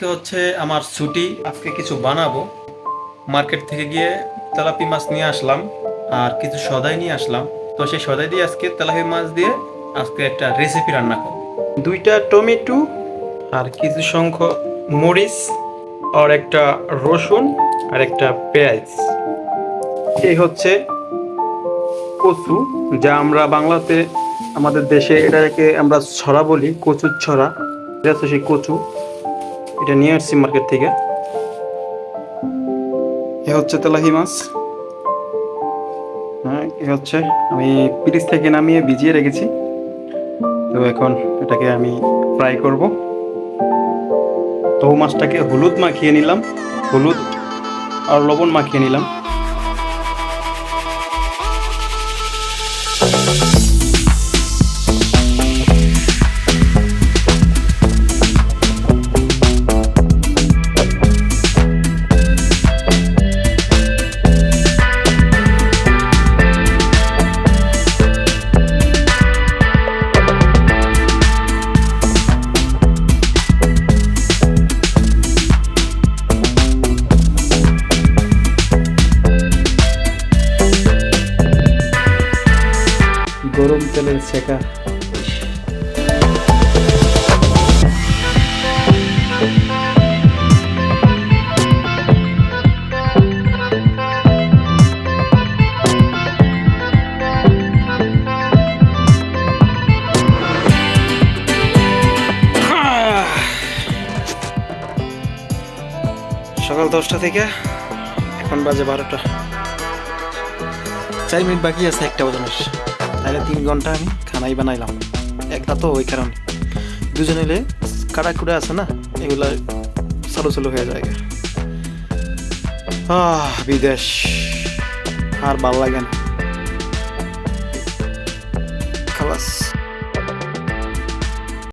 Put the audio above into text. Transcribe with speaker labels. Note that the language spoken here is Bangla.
Speaker 1: আজকে হচ্ছে আমার ছুটি। আজকে কিছু বানাবো। মার্কেট থেকে গিয়ে তেলাপি মাছ নিয়ে আসলাম আর কিছু সদাই নিয়ে আসলাম। তো সেই সদাই দিয়ে আজকে তেলাপি মাছ দিয়ে আজকে একটা রেসিপি রান্না করব। দুইটা টমেটো আর কিছু সংখ্যক মরিচ আর একটা রসুন আর একটা পেঁয়াজ। এই হচ্ছে কচু, যা আমরা বাংলাতে আমাদের দেশে এটাকে আমরা ছড়া বলি, কচুর ছড়া। এটা হচ্ছে সেই কচু। এটা নিয়ে আসছি মার্কেট থেকে। এ হচ্ছে তেলাহি মাছ। হ্যাঁ এ হচ্ছে আমি পিরিচ থেকে নামিয়ে ভিজিয়ে রেখেছি। তো এখন এটাকে আমি ফ্রাই করব। তো মাছটাকে হলুদ মাখিয়ে নিলাম। হলুদ আর লবণ মাখিয়ে নিলাম। গরম তেলের ছেঁকা। সকাল দশটা থেকে এখন বাজে বারোটা। চার মিনিট বাকি আছে একটা বাজানোর। তাহলে তিন ঘণ্টা আমি খানাই বানাইলাম। একটা তো ওই কারণে। দুজনে এলে কাটা কুড়া আছে না, এগুলা চালু চালু হয়ে যায়। আহ, বিদেশ। আর ভালো লাগে না। খালাস।